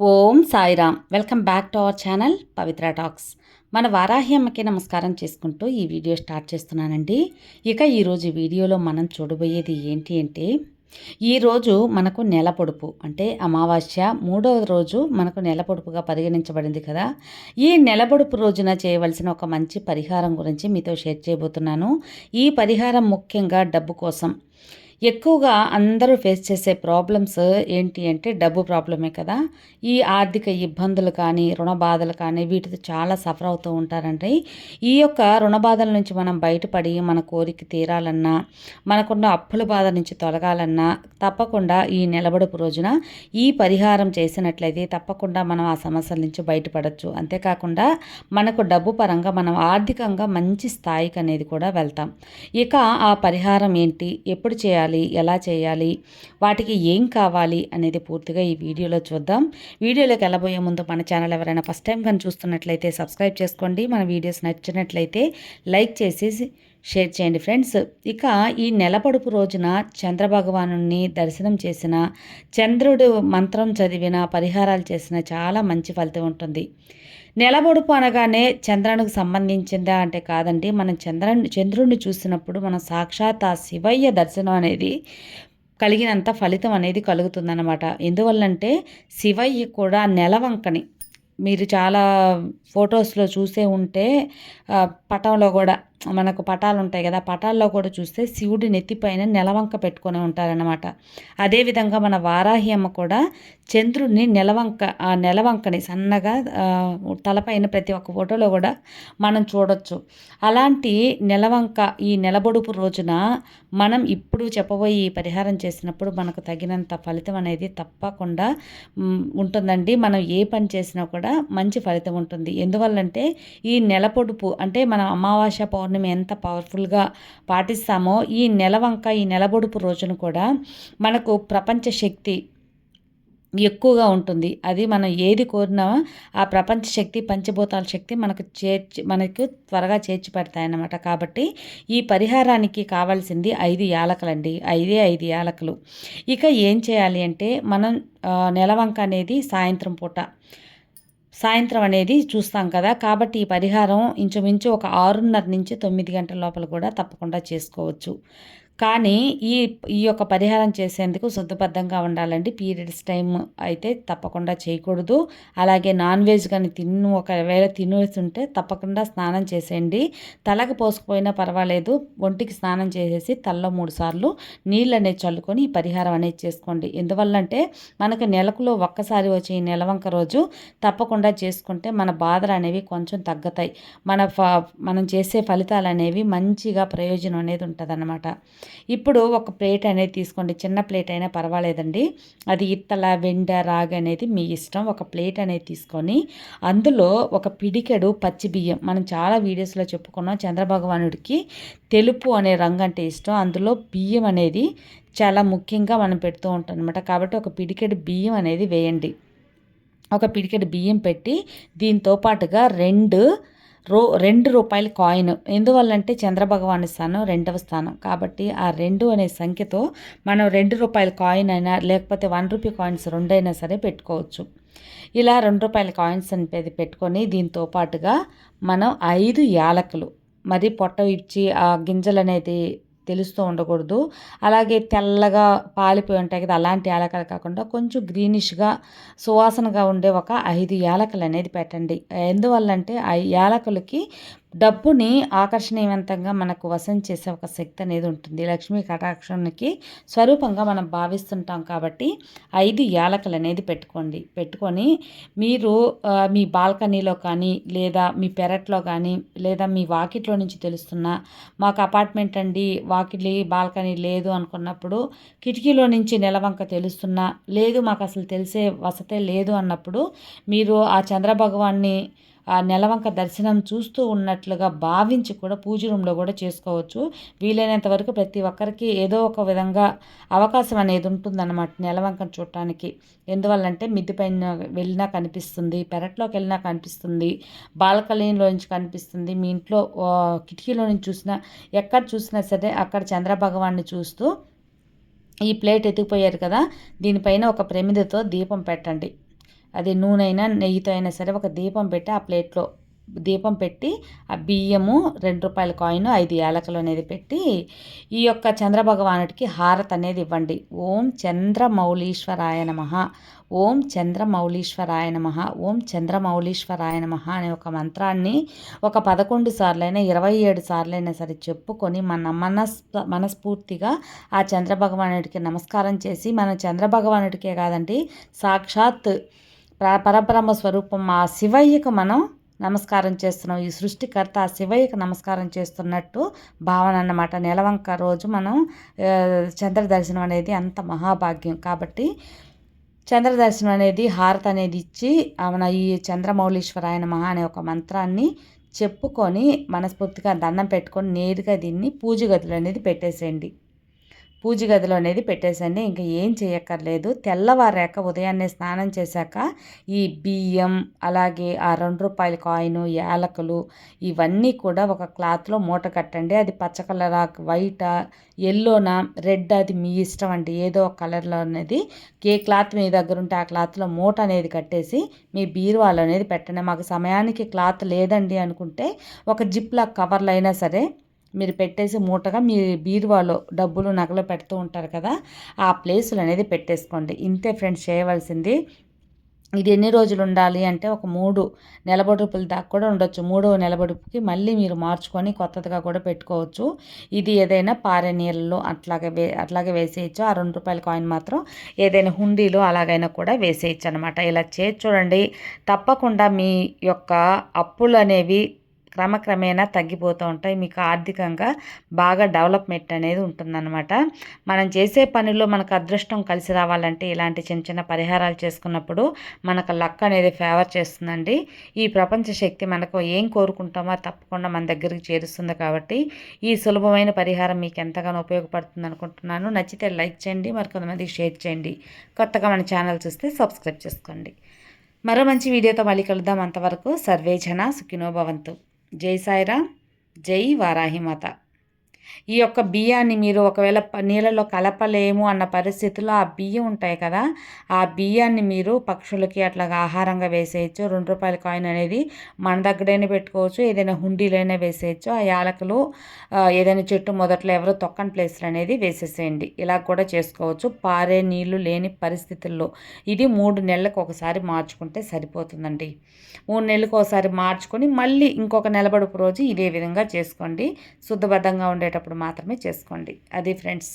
Om Sairam. Welcome back to our channel Pavitra talks. మన వారాహి అమ్మకి నమస్కారం చేసుకుంటూ ఈ వీడియో స్టార్ట్ చేస్తున్నానండి. ఇక ఈరోజు వీడియోలో మనం చూడబోయేది ఏంటి అంటే ఈరోజు మనకు నెల పొడుపు అంటే అమావాస్య మూడవ రోజు మనకు నెల పొడుపుగా పరిగణించబడింది కదా. ఈ నెల పొడుపు రోజున చేయవలసిన ఒక మంచి పరిహారం గురించి మీతో షేర్ చేయబోతున్నాను. ఈ పరిహారం ముఖ్యంగా డబ్బు కోసం ఎక్కువగా అందరూ ఫేస్ చేసే ప్రాబ్లమ్స్ ఏంటి అంటే డబ్బు ప్రాబ్లమే కదా. ఈ ఆర్థిక ఇబ్బందులు కానీ రుణ బాధలు కానీ వీటితో చాలా సఫర్ అవుతూ ఉంటారండి. ఈ యొక్క రుణ బాధల నుంచి మనం బయటపడి మన కోరిక తీరాలన్నా మనకున్న అప్పుల బాధ నుంచి తొలగాలన్నా తప్పకుండా ఈ నిలబడుపు రోజున ఈ పరిహారం చేసినట్లయితే తప్పకుండా మనం ఆ సమస్యల నుంచి బయటపడచ్చు. అంతేకాకుండా మనకు డబ్బు పరంగా మనం ఆర్థికంగా మంచి స్థాయికి అనేది కూడా వెళ్తాం. ఇక ఆ పరిహారం ఏంటి? ఎప్పుడు చేయాలి? చేయాలి ఎలా చేయాలి వాటికి ఏం కావాలి అనేది పూర్తిగా ఈ వీడియోలో చూద్దాం. వీడియోలోకి వెళ్ళబోయే ముందు మన ఛానల్ ఎవరైనా ఫస్ట్ టైం కానీ చూస్తున్నట్లయితే సబ్స్క్రైబ్ చేసుకోండి. మన వీడియోస్ నచ్చినట్లయితే లైక్ చేసి షేర్ చేయండి ఫ్రెండ్స్. ఇక ఈ నెలపడుపు రోజున చంద్రభగవాను దర్శనం చేసిన చంద్రుడు మంత్రం చదివిన పరిహారాలు చేసిన చాలా మంచి ఫలితం ఉంటుంది. నెలబొడుపు అనగానే చంద్రునికి సంబంధించిందా అంటే కాదండి. మనం చంద్రుని చంద్రుడిని చూసినప్పుడు మనం సాక్షాత్ ఆ శివయ్య దర్శనం అనేది కలిగినంత ఫలితం అనేది కలుగుతుందన్నమాట. ఎందువల్లంటే శివయ్య కూడా నెలవంకని మీరు చాలా ఫొటోస్లో చూసే ఉంటే పటంలో కూడా మనకు పటాలు ఉంటాయి కదా పటాల్లో కూడా చూస్తే శివుడి నెత్తిపైన నెలవంక పెట్టుకొని ఉంటారనమాట అదేవిధంగా మన వారాహి అమ్మ కూడా చంద్రుడిని నెలవంక ఆ నెలవంకని సన్నగా తలపైన ప్రతి ఒక్క ఫోటోలో కూడా మనం చూడొచ్చు. అలాంటి నెలవంక ఈ నెలబొడుపు రోజున మనం ఇప్పుడు చెప్పబోయి ఈ పరిహారం చేసినప్పుడు మనకు తగినంత ఫలితం అనేది తప్పకుండా ఉంటుందండి. మనం ఏ పని చేసినా కూడా మంచి ఫలితం ఉంటుంది. ఎందువల్లంటే ఈ నెలపొడుపు అంటే మనం అమావాస్య పౌర్ణమి పౌర్ణమి ఎంత పవర్ఫుల్గా పాటిస్తామో ఈ నెలవంక ఈ నెలబొడుపు రోజున కూడా మనకు ప్రపంచ శక్తి ఎక్కువగా ఉంటుంది. అది మనం ఏది కోరినా ఆ ప్రపంచ శక్తి పంచభూతాల శక్తి మనకు చేర్చి మనకు త్వరగా చేర్చి పెడతాయన్నమాట. కాబట్టి ఈ పరిహారానికి కావాల్సింది ఐదు యాలకలండి. ఐదే ఐదు యాలకలు. ఇక ఏం చేయాలి అంటే మనం నెలవంక అనేది సాయంత్రం పూట సాయంత్రం అనేది చూస్తాం కదా కాబట్టి ఈ పరిహారం ఇంచుమించు ఒక ఆరున్నర నుంచి తొమ్మిది గంటల లోపల కూడా తప్పకుండా చేసుకోవచ్చు. కానీ ఈ ఈ యొక్క పరిహారం చేసేందుకు శుద్ధబద్ధంగా ఉండాలండి. పీరియడ్స్ టైం అయితే తప్పకుండా చేయకూడదు. అలాగే నాన్ వెజ్ కానీ తిన్ను ఒకవేళ తినేస్తుంటే తప్పకుండా స్నానం చేసేయండి. తలకు పోసుకుపోయినా పర్వాలేదు. ఒంటికి స్నానం చేసేసి తలలో మూడు సార్లు నీళ్ళు అనేది చల్లుకొని ఈ పరిహారం అనేది చేసుకోండి. ఎందువల్లంటే మనకు నెలకులో ఒక్కసారి వచ్చే ఈ నెలవంక రోజు తప్పకుండా చేసుకుంటే మన బాధలు అనేవి కొంచెం తగ్గుతాయి. మన మనం చేసే ఫలితాలు అనేవి మంచిగా ప్రయోజనం అనేది ఉంటుంది ఇప్పుడు ఒక ప్లేట్ అనేది తీసుకోండి. చిన్న ప్లేట్ అయినా పర్వాలేదండి. అది ఇత్తల వెండ రాగి అనేది మీ ఇష్టం. ఒక ప్లేట్ అనేది తీసుకొని అందులో ఒక పిడికెడు పచ్చి బియ్యం. మనం చాలా వీడియోస్లో చెప్పుకున్నాం. చంద్రభగవానుడికి తెలుపు అనే రంగు అంటే ఇష్టం. అందులో బియ్యం అనేది చాలా ముఖ్యంగా మనం పెడుతూ ఉంటాం అనమాట కాబట్టి ఒక పిడికెడు బియ్యం అనేది వేయండి. ఒక పిడికెడు బియ్యం పెట్టి దీంతో పాటుగా రెండు రో రెండు రూపాయల కాయిన్. ఎందువల్లంటే చంద్రభగవాని స్థానం రెండవ స్థానం. కాబట్టి ఆ రెండు అనే సంఖ్యతో మనం రెండు రూపాయల కాయిన్ అయినా లేకపోతే వన్ రూపీ కాయిన్స్ రెండైనా సరే పెట్టుకోవచ్చు. ఇలా రెండు రూపాయల కాయిన్స్ అనిపేది పెట్టుకొని దీంతో పాటుగా మనం ఐదు యాలకులు మరి పొట్ట ఇచ్చి ఆ గింజలు అనేది తెలుస్తూ ఉండకూడదు. అలాగే తెల్లగా పాలిపోయి ఉంటాయి కదా అలాంటి యాలకలు కాకుండా కొంచెం గ్రీనిష్గా సువాసనగా ఉండే ఒక ఐదు యాలకలు అనేది పెట్టండి. ఎందువల్లంటే ఆ యాలకులకి డబ్బుని ఆకర్షణీయవంతంగా మనకు వశం చేసే ఒక శక్తి అనేది ఉంటుంది. లక్ష్మీ కటాక్షానికి స్వరూపంగా మనం భావిస్తుంటాం కాబట్టి ఐదు యాలకలు అనేది పెట్టుకోండి. పెట్టుకొని మీరు మీ బాల్కనీలో కానీ లేదా మీ పెరట్లో కానీ లేదా మీ వాకిట్లో నుంచి తెలుస్తున్న మాకు అపార్ట్మెంట్ అండి వాకిలి బాల్కనీ లేదు అనుకున్నప్పుడు కిటికీలో నుంచి నెలవంక తెలుస్తున్నా లేదు మాకు అసలు తెలిసే వసతే లేదు అన్నప్పుడు మీరు ఆ చంద్రభగవాన్ని ఆ నెలవంక దర్శనం చూస్తూ ఉన్నట్లుగా భావించి కూడా పూజ రూమ్లో కూడా చేసుకోవచ్చు. వీలైనంత వరకు ప్రతి ఒక్కరికి ఏదో ఒక విధంగా అవకాశం అనేది ఉంటుందన్నమాట నెలవంకను చూడటానికి. ఎందువల్లంటే మిద్దిపైన వెళ్ళినా కనిపిస్తుంది పెరట్లోకి వెళ్ళినా కనిపిస్తుంది బాల్కనీలో నుంచి కనిపిస్తుంది. మీ ఇంట్లో కిటికీలో నుంచి చూసినా ఎక్కడ చూసినా సరే అక్కడ చంద్రభగవాన్ని చూస్తూ ఈ ప్లేట్ ఎత్తుకుపోయారు కదా దీనిపైన ఒక ప్రమిదతో దీపం పెట్టండి. అది నూనె నెయ్యితో అయినా సరే ఒక దీపం పెట్టి ఆ ప్లేట్లో దీపం పెట్టి ఆ బియ్యము రెండు రూపాయల కాయిన్ ఐదు యాలకులు అనేది పెట్టి ఈ యొక్క చంద్రభగవానుడికి హారత్ అనేది ఇవ్వండి. ఓం చంద్రమౌళీశ్వరాయ నమ. ఓం చంద్రమౌళీశ్వరాయ నమ. ఓం చంద్రమౌళీశ్వరాయ నమ అనే ఒక మంత్రాన్ని ఒక పదకొండు సార్లైనా ఇరవై ఏడు సార్లైనా సరే చెప్పుకొని మన మనస్ మనస్ఫూర్తిగా ఆ చంద్రభగవానుడికి నమస్కారం చేసి మన చంద్రభగవానుడికే కాదండి సాక్షాత్ పరబ్రహ్మ స్వరూపం ఆ శివయ్యకు మనం నమస్కారం చేస్తున్నాం. ఈ సృష్టికర్త ఆ శివయ్యకు నమస్కారం చేస్తున్నట్టు భావన అన్నమాట. నెలవంక రోజు మనం చంద్ర దర్శనం అనేది అంత మహాభాగ్యం. కాబట్టి చంద్ర దర్శనం అనేది హారత అనేది ఇచ్చి మన ఈ చంద్రమౌళీశ్వరాయన మహా అనే ఒక మంత్రాన్ని చెప్పుకొని మనస్ఫూర్తిగా దండం పెట్టుకొని నేరుగా దీన్ని పూజ గదులు అనేది పెట్టేసేయండి. పూజ గదిలో అనేది పెట్టేసండి ఇంకా ఏం చేయక్కర్లేదు. తెల్లవారాక ఉదయాన్నే స్నానం చేశాక ఈ బియ్యం అలాగే ఆ రెండు రూపాయల కాయిన్ యాలకులు ఇవన్నీ కూడా ఒక క్లాత్లో మూట కట్టండి. అది పచ్చ కలర్ వైటా ఎల్లోనా రెడ్ అది మీ ఇష్టం అండి. ఏదో ఒక కలర్లో అనేది ఏ క్లాత్ మీ దగ్గర ఉంటే ఆ క్లాత్లో మూట అనేది కట్టేసి మీ బీరువాలు అనేది పెట్టండి. మాకు సమయానికి క్లాత్ లేదండి అనుకుంటే ఒక జిప్లా కవర్లు అయినా సరే మీరు పెట్టేసి మూటగా మీ బీరువాలో డబ్బులు నగలు పెడుతూ ఉంటారు కదా ఆ ప్లేసులు అనేది పెట్టేసుకోండి. ఇంతే ఫ్రెండ్స్ చేయవలసింది. ఇది ఎన్ని రోజులు ఉండాలి అంటే ఒక మూడు నెలబడుపుల దాకా కూడా ఉండొచ్చు. మూడవ నెలబడుపుకి మళ్ళీ మీరు మార్చుకొని కొత్తదిగా కూడా పెట్టుకోవచ్చు. ఇది ఏదైనా పారే నీళ్ళలో అట్లాగే వే అట్లాగే వేసేయచ్చు. ఆ రెండు రూపాయల కాయిన్ మాత్రం ఏదైనా హుండీలో అలాగైనా కూడా వేసేయచ్చు అనమాట ఇలా చేసి చూడండి. తప్పకుండా మీ యొక్క అప్పులు అనేవి క్రమక్రమేణా తగ్గిపోతూ ఉంటాయి. మీకు ఆర్థికంగా బాగా డెవలప్మెంట్ అనేది ఉంటుందన్నమాట. మనం చేసే పనిలో మనకు అదృష్టం కలిసి రావాలంటే ఇలాంటి చిన్న చిన్న పరిహారాలు చేసుకున్నప్పుడు మనకు లక్ అనేది ఫేవర్ చేస్తుందండి. ఈ ప్రపంచ శక్తి మనకు ఏం కోరుకుంటామో తప్పకుండా మన దగ్గరికి చేరుస్తుంది కాబట్టి ఈ సులభమైన పరిహారం మీకు ఎంతగానో ఉపయోగపడుతుంది అనుకుంటున్నాను. నచ్చితే లైక్ చేయండి మరికొంతమందికి షేర్ చేయండి. కొత్తగా మన ఛానల్ చూస్తే సబ్స్క్రైబ్ చేసుకోండి. మరో మంచి వీడియోతో మళ్ళీ కలుద్దాం. అంతవరకు సర్వేజన సుఖినోభవంతు సుఖినో భవంతు. జై సాయిరా జై వారాహిమాత ఈ యొక్క బియ్యాన్ని మీరు ఒకవేళ నీళ్ళలో కలపలేము అన్న పరిస్థితుల్లో ఆ బియ్యం ఉంటాయి కదా ఆ బియ్యాన్ని మీరు పక్షులకి అట్లాగా ఆహారంగా వేసేయచ్చు. రెండు రూపాయల కాయిన్ అనేది మన దగ్గరైనా పెట్టుకోవచ్చు ఏదైనా హుండీలైనా వేసేయచ్చు. ఆ యాలకులు ఏదైనా చెట్టు మొదట్లో ఎవరో తొక్కని ప్లేస్లు అనేది వేసేసేయండి. ఇలా కూడా చేసుకోవచ్చు. పారే నీళ్ళు లేని పరిస్థితుల్లో ఇది మూడు నెలలకు ఒకసారి మార్చుకుంటే సరిపోతుందండి. మూడు నెలలకు ఒకసారి మార్చుకొని మళ్ళీ ఇంకొక నెలబడుపు రోజు ఇదే విధంగా చేసుకోండి. శుద్ధబద్ధంగా ఉండేటప్పుడు మాత్రమే చేసుకోండి. అది ఫ్రెండ్స్.